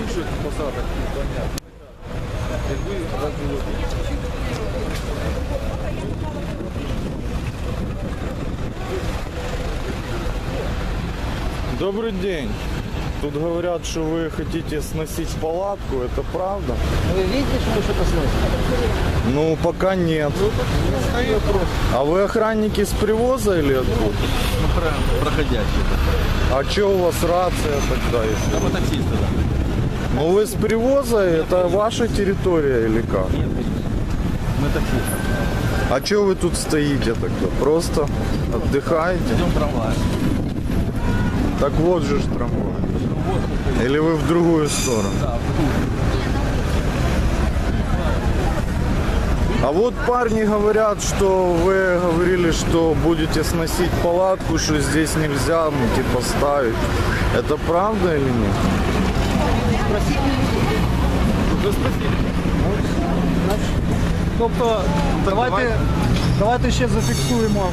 інших посадах непонятно. Якби так було більше. Добрый день. Тут говорят, что вы хотите сносить палатку, это правда? Вы видите, что мы что-то сносим? Ну, пока нет. А вы охранники с привоза или откуда? Ну, про- проходящие. А что у вас рация тогда? Если... Там таксисты, да. Ну вы с привоза, это ваша территория или как? Мы таксисты. А что вы тут стоите тогда? Просто отдыхаете? Идем трамваем. Так вот же ж трамвай. Или вы в другую сторону? Да, А вот парни говорят, что вы говорили, что будете сносить палатку, что здесь нельзя, ну, типа, ставить. Это правда или нет? Тобто, давайте, давайте ще зафіксуємо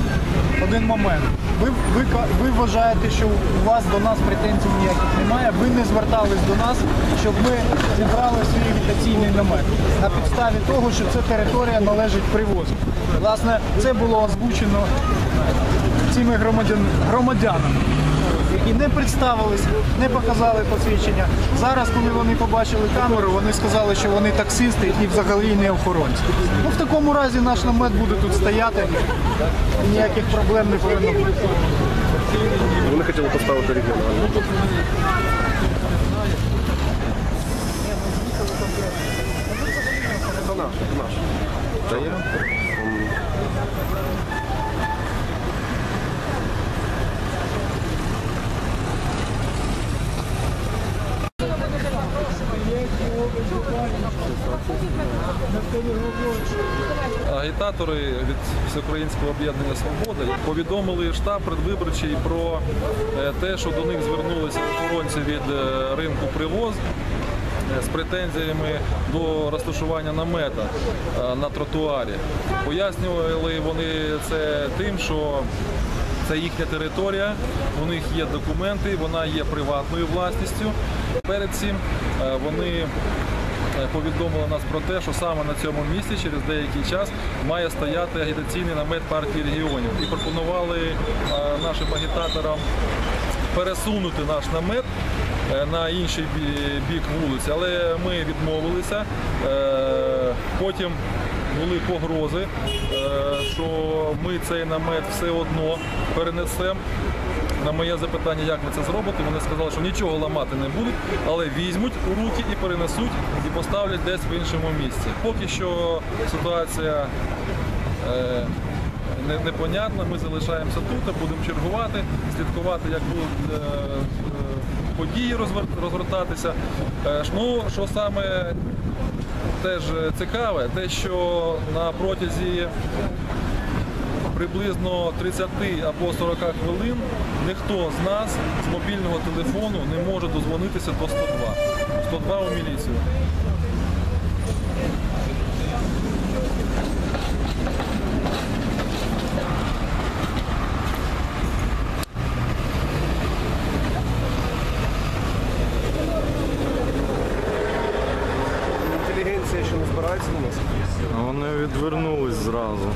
один момент. Ви, ви, ви вважаєте, що у вас до нас претензій ніяких немає. Ви не звертались до нас, щоб ми зібрали свій агітаційний намет на підставі того, що ця територія належить привозу. Власне, це було озвучено цими громадян, громадянами, які не представились, не показали посвідчення. Зараз, коли вони побачили камеру, вони сказали, що вони таксисти і взагалі не охоронці. Ну, в такому разі наш намет буде тут стояти, і ніяких проблем не повинно бути. Вони хотіли поставити регіональну. Це наш. Та я? Агітатори від Всеукраїнського об'єднання Свобода повідомили штаб предвиборчий про е, те, що до них звернулися охоронці від е, ринку привоз е, з претензіями до розташування намета на тротуарі. Пояснювали вони це тим, що це їхня територія, у них є документи, вона є приватною власністю. Перед цим вони е, повідомили нас про те, що саме на цьому місці через деякий час має стояти агітаційний намет партії регіонів. І пропонували е, нашим агітаторам пересунути наш намет е, на інший бік вулиці, але ми відмовилися. Потім були погрози, е, що ми цей намет все одно перенесемо. На моє запитання, як ви це зробите, вони сказали, що нічого ламати не будуть, але візьмуть у руки і перенесуть і поставлять десь в іншому місці. Поки що ситуація е, не- непонятна, ми залишаємося тут, будемо чергувати, слідкувати, як будуть е, події розвер- розгортатися. Е, Ну, що саме теж цікаве, те, що на протязі приблизно 30 або 40 хвилин ніхто з нас з мобільного телефону не може дозвонитися до 102. 102 у міліцію. Інтелігенція ще не збирається на нас. Вони відвернулись зразу.